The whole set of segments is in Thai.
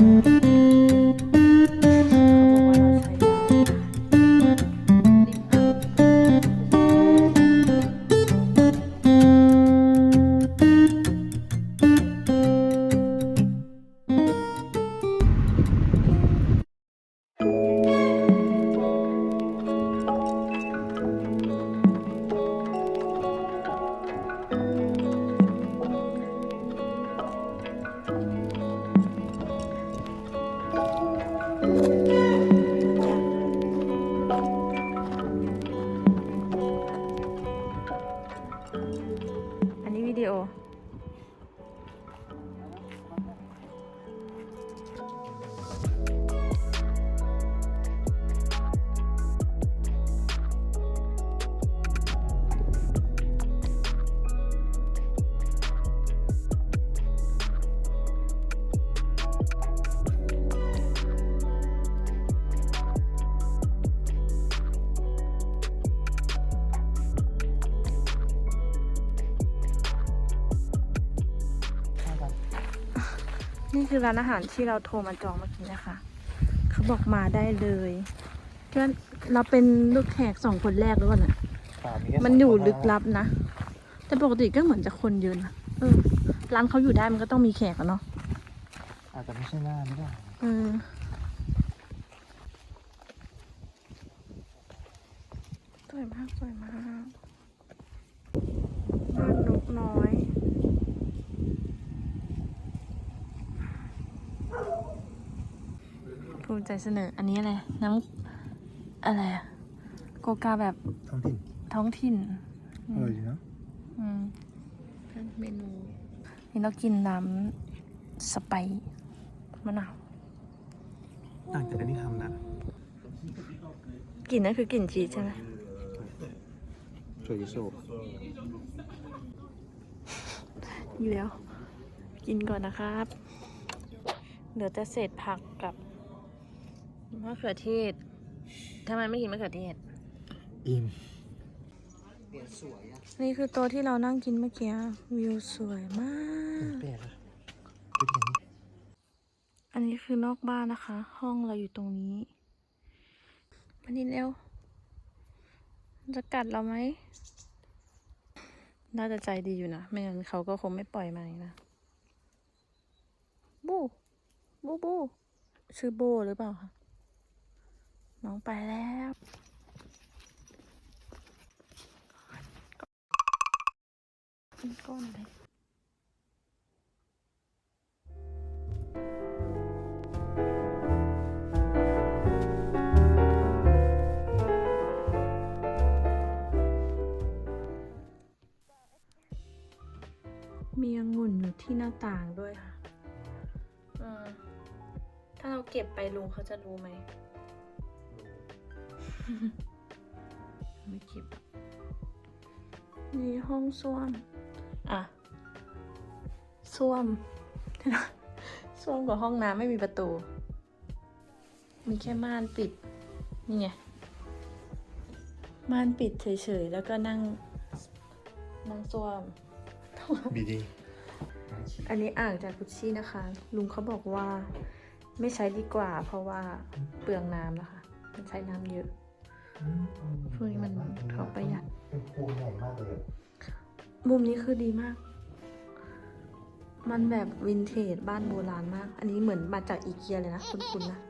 Bye. อั นี่คือร้านอาหารที่เราโทรมาจองเมื่อกี้นะคะ เขาบอกมาได้เลยก็เราเป็นลูกแขกสองคนแรกหรือเปล่าน่ะมันอยู่ลึกลับนะ แต่ปกติก็เหมือนจะคนเยอะนะเออ ร้านเขาอยู่ได้มันก็ต้องมีแขกอะเนาะ อาจจะไม่ใช่หน้าไม่ได้ เออสวยมากสวยมากบ้านนกน้อย ภูมิใจเสนออันนี้อะไร น้ำอะไรอะโกกาแบบท้องถิ่นท้องถิ่นอร่อยดีเนาะอืมเป็นเมนูนี่เรากินน้ำสไปซ์มะนาวต่างจากอันนี้ทำนะกลิ่นนั่นคือกลิ่นชีสใช่ไหมโชยุโซะอยู่แล้ว กินก่อนนะครับ เหลือแต่เศษผักกับ มะเขือเทศทำไมไม่กินมะเขือเทศ อิ่มนี่คือโต๊ะที่เรานั่งกินเมื่อกี้วิวสวยมากแปลกอะเป็นอย่างนี้ อันนี้คือนอกบ้านนะคะ ห้องเราอยู่ตรงนี้มานี่เร็วมันจะกัดเราไหม น่าจะใจดีอยู่นะ ไม่งั้นเขาก็คงไม่ปล่อยมาอย่างนี้นะ บู บูบู ชื่อโบหรือเปล่าคะ น้องไปแล้วกินก้อนเลยมีองุ่นอยู่ที่หน้าต่างด้วยค่ะ ถ้าเราเก็บไปลุงเขาจะรู้ไหม ไม่เก็บอะนี่ห้องส้วม อะส้วมส้วมกับห้องน้ำไม่มีประตู มีแค่ม่านปิด นี่ไง ม่านปิดเฉยๆ แล้วก็นั่ง นั่งส้วม บีดี อันนี้อ่างจากกุชชี่นะคะ ลุงเขาบอกว่า ไม่ใช้ดีกว่า เพราะว่าเปลืองน้ำนะคะ มันใช้น้ำเยอะ พวกนี้มันเขาประหยัดเป็นภูใหญ่มากเลยมุมนี้คือดีมาก มันแบบวินเทจบ้านโบราณมาก อันนี้เหมือนมาจากอีเกียเลยนะคุณๆนะ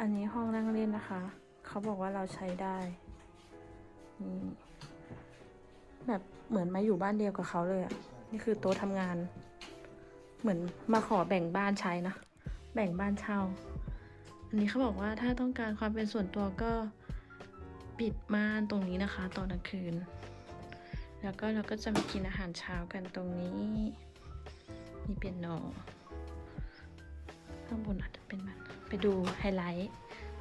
อันนี้ห้องนั่งเล่นนะคะ เขาบอกว่าเราใช้ได้นี่แบบเหมือนมาอยู่บ้านเดียวกับเขาเลยอะ่ะนี่คือโต๊ะทำงาน เหมือนมาขอแบ่งบ้านใช้นะ แบ่งบ้านเช่า อันนี้เขาบอกว่าถ้าต้องการความเป็นส่วนตัวก็ปิดม่านตรงนี้นะคะ ตอนกลางคืน แล้วก็เราก็จะมากินอาหารเช้ากันตรงนี้มีเปียโนข้างบนอาจจะเป็นมันไปดูไฮไลท์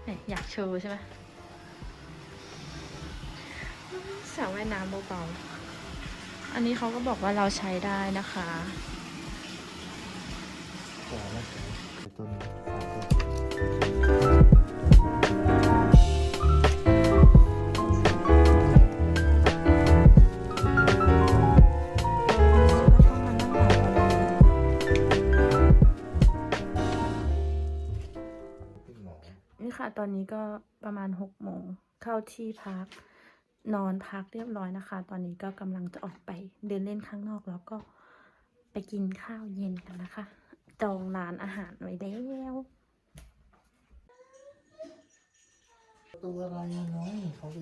เนี่ยอยากโชว์ใช่ไหมสระว่ายน้ำเบาๆ อันนี้เขาก็บอกว่าเราใช้ได้นะคะสวยมากเลยต้นสามต้น ตอนนี้ก็ประมาณหกโมงเข้าที่พัก นอนพักเรียบร้อยนะคะ ตอนนี้ก็กำลังจะออกไปเดินเล่นข้างนอกแล้วก็ไปกินข้าวเย็นกันนะคะ จองร้านอาหารไว้แล้วตัวอะไรอะน้องเขาไป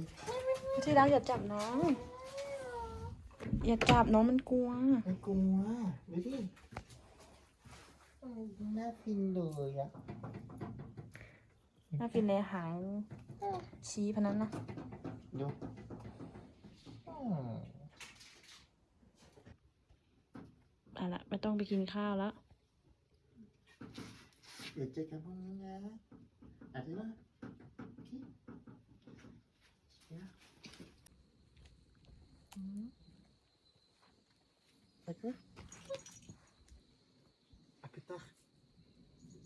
ที่รักอย่าจับน้อง อย่าจับน้องมันกลัวไม่กลัวดูดิโอ้ยน่าฟินเลยอะ น่าฟินเลยหางชี้พนันนะดูอืมเอาละไม่ต้องไปกินข้าวแล้ว เดี๋ยวเจอกันพรุ่งนี้นะอาทิตย์ละพี่เดี๋ยวอืม À quoi À plus tard.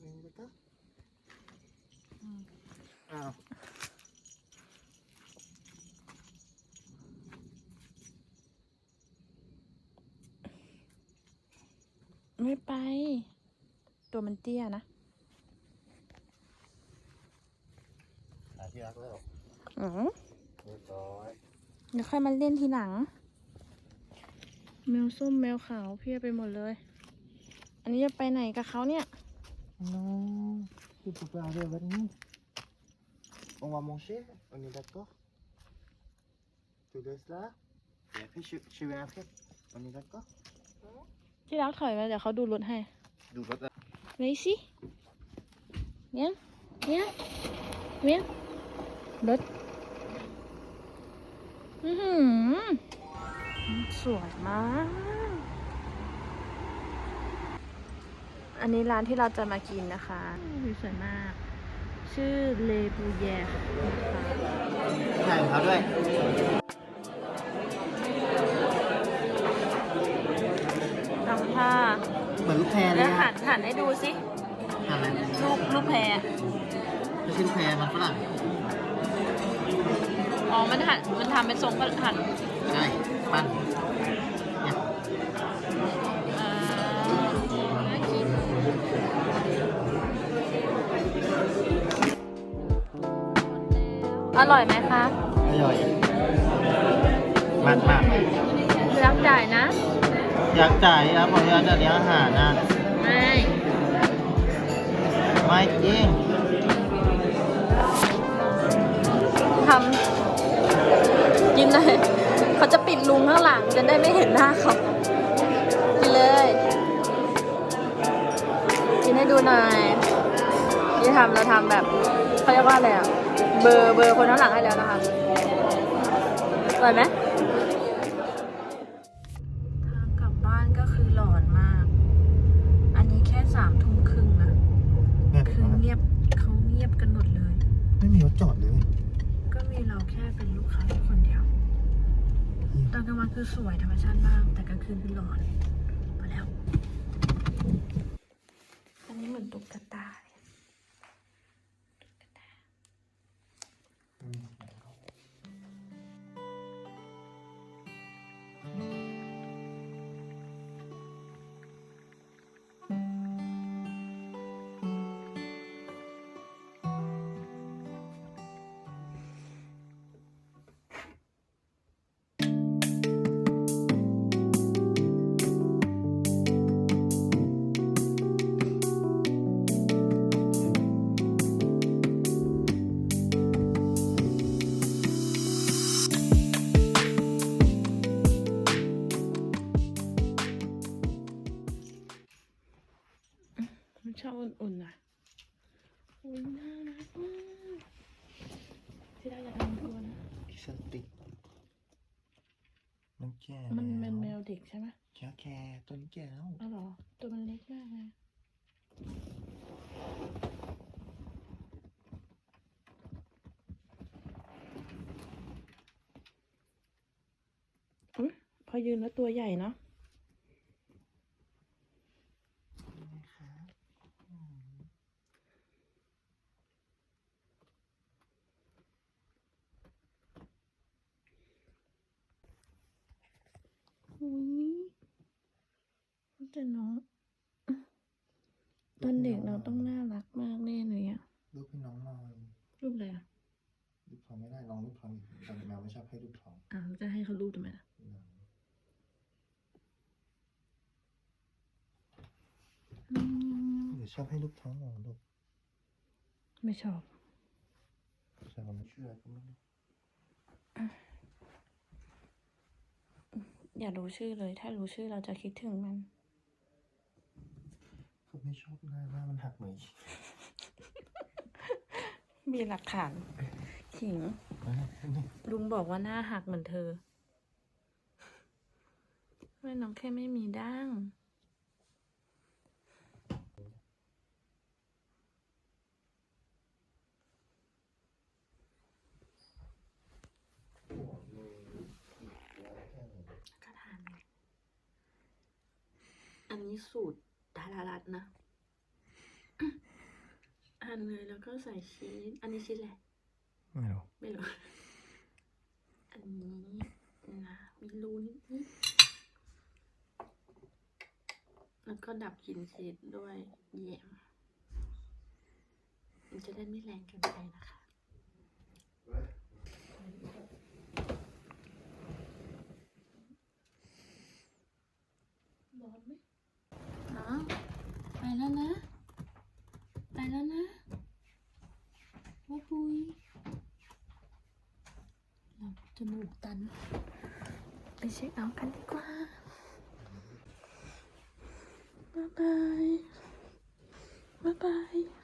Oui, D'accord Ah. ไม่ไป ตัวมันเตี้ยนะหาที่รักแล้วอือเรียบร้อยเดี๋ยวค่อยมาเล่นทีหลัง แมวส้มแมวขาวเพียบไปหมดเลย อันนี้จะไปไหนกับเขาเนี่ย Non, tu peux pas aller avec nous. On va manger, on est d'accord Tu laisses là Et après, je, je vais après. On est d'accord ที่รักถอยมาเดี๋ยวเขาดูรถให้ Du vas ไว้สิเมียงเมียงเมียงรถ อือหือ สวยมาก อันนี้ร้านที่เราจะมากินนะคะอุ๊ยสวยมาก ชื่อเลบูแยนะคะถ่ายเขาด้วย ทำผ้า เห มือนลูกแพรเลแล้ยวหัอะนหันให้ดูสิหันอะไรลูกลูกแพรไม่ใช่ลูกแพรมันฝรั่งอ๋อมันหันมันทำเป็นทรงหันใช่ปั้นเนี่ยอ่าน่ากินอร่อยไหมคะอร่อยมันมากคือรักจ่ายนะ อยากจ่ายครับผมอยากจะเลี้ยงอาหารนะ ไม่ไม่จริงทำกินเลยเขาจะปิดลุงข้างหลังจะได้ไม่เห็นหน้าเขากินเลย กินให้ดูหน่อยที่ทำเราทำแบบเขาเรียกว่าอะไรอะเบอร์เบอร์คนข้างหลังให้แล้วนะคะอร่อยไหมทางกลับบ้านก็คือหลอนมาก อันนี้แค่สามทุ่มครึ่งนะ เนี่ย คือเงียบเขาเงียบกันหมดเลย ไม่มีรถจอดเลยก็มีเราแค่เป็นลูกค้าคนเดียว ตอนกลางวันคือสวยธรรมชาติมาก แต่กลางคืนคือหลอนมาแล้ว อันนี้เหมือนตุ๊กตาเลย สันติมันแก่มันเป็นแมแล้ววเด็กใช่ไหมแก่แก่ตัวนี้แก่แล้วอ๋อเหรอ ตัวมันเล็กมากเลยอุ๊ยพอยืนแล้วตัวใหญ่เนาะนะคะอืม อุ้ย แต่น้องตอนเด็กเราต้องน่ารักมากแน่เลยอะลูกพี่น้องหน่อยรูปอะไรอะรูปท้องไม่ได้ลองรูปท้องอีกแต่แมวไม่ชอบให้รูปท้องอ่าจะให้เขารูปทำไมล่ะอืมหรือชอบให้รูปท้องเหรอลูกไม่ชอบใช่ผมไม่เชื่อก็ไม่รู้อย่ารู้ชื่อเลย ถ้ารู้ชื่อเราจะคิดถึงมัน ก็ไม่ชอบหน้าหน้ามันหักเหมือนมีหลักฐาน ขิงนี่ลุงบอกว่าหน้าหักเหมือนเธอไม่น้องแค่ไม่มีดั้งกระทานอันนี้สูตรดารารัตน์นะอันเลยแล้วก็ใส่ชีสอันนี้ชีสอะไรไม่รู้ไม่รู้ อันนี้นะมีรูนิดนิดแล้วก็ดับกลิ่นชีสด้วยแยมมันจะได้ไม่แรงเกินไปนะคะ ร้อนไหมน้องไปแล้วนะ ไปแล้วนะว่าปุย เราจ มูกตัน ไปเช็คเอาท์กันดีกว่า บ๊ายบาย บ๊ายบาย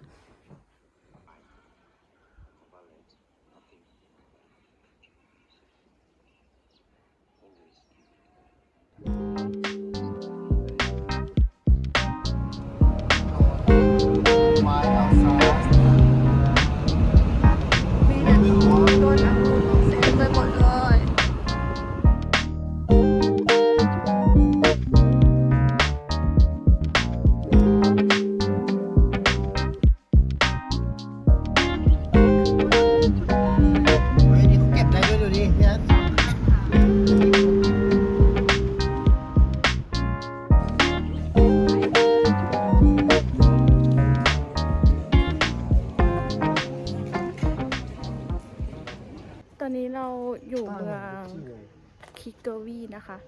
นะคะ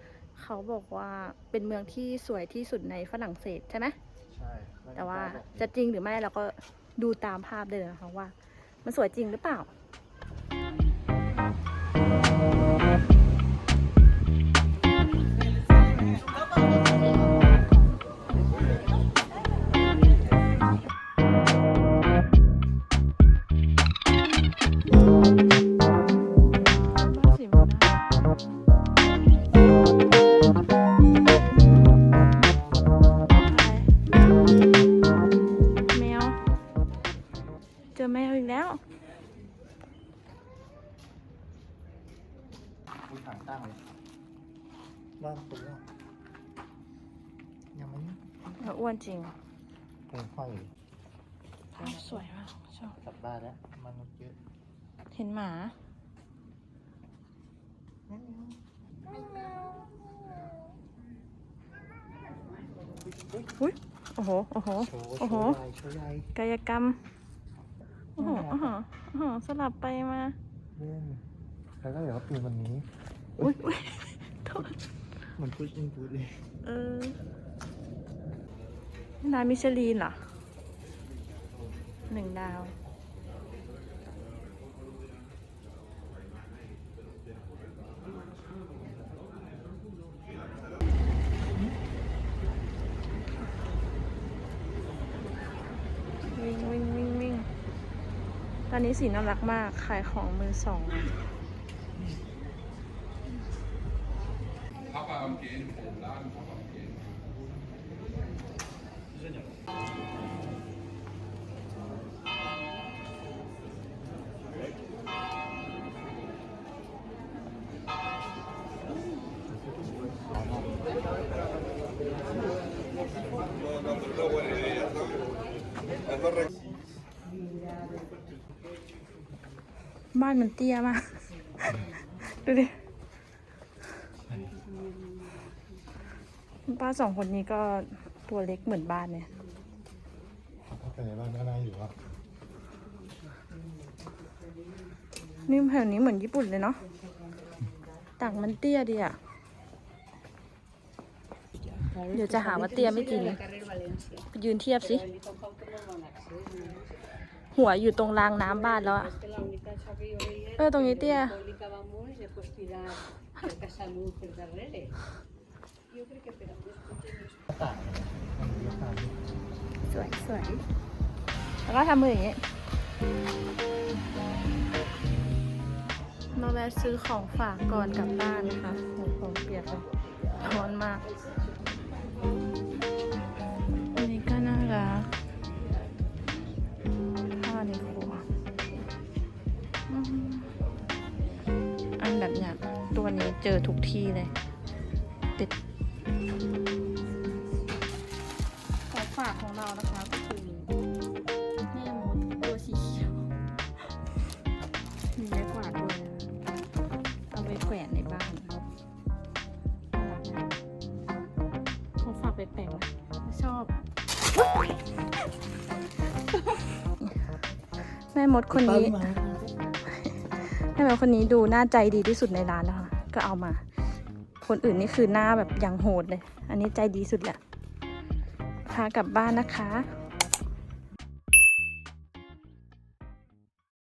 เขาบอกว่าเป็นเมืองที่สวยที่สุดในฝรั่งเศสใช่ไหมใช่แต่ว่าจะจริงหรือไม่เราก็ดูตามภาพได้เลยนะคะว่า มันสวยจริงหรือเปล่า แล้วอ้วนจริงคงค่อยภาพสวยมากชอบกลับบ้านแล้วมันษย์เยอะเห็นหมาอุ้ยโอ้โห โอ้โห โชว์โอ้โหโชว์ใหญ่โชว์ใหญ่กายกรรม โอ้โหโอ้โหโอ้โหสลับไปมา เล่นแล้วก็เดี๋ยวเขาปีนวันนี้ อุ้ยอุ้ยโทษเหมือนพุชอินพุชเลย เออ ร้านมิชลีนเหรอหนึ่งดาววิ่งวิ่งวิ่งวิ่งตอนนี้สีน่ารักมาก ขายของมือสอง Papa am Gehen, im Laden Papa am Gehen. บ้านมันเตี้ยมาก ดูดิป้าสองคนนี้ก็ตัวเล็กเหมือนบ้านเนี่ยถ้าไปในบ้านก็น่าอยู่อะนี่แถวนี้เหมือนญี่ปุ่นเลยเนาะต่างมันเตี้ยดีอะเดี๋ยวจะหาว่าเตี้ยไม่จริงไปยืนเทียบสิ หัวอยู่ตรงรางน้ำบ้านแล้วอะ เออตรงนี้เตี้ย สวยสวยแล้วก็ทำมืออย่างนี้ มาแวะซื้อของฝากก่อนกลับบ้านนะคะโอ้โหของเปียกเลยร้อนมากอันนี้ก็น่ารัก เจอทุกที่เลยติดของฝากของเรานะคะก็คือแม่มดตัวสีเขียวมีไม้กวาดด้วยนะเอาไปแขวนในบ้านน่ารักนะของฝากแปลกๆนะชอบ แม่มดคนนี้แม่มดคนนี้ดูน่าใจดีที่สุดในร้านแล้วค่ะ ก็เอามา คนอื่นนี่คือหน้าแบบอย่างโหดเลย อันนี้ใจดีสุดแหละพากลับบ้านนะคะ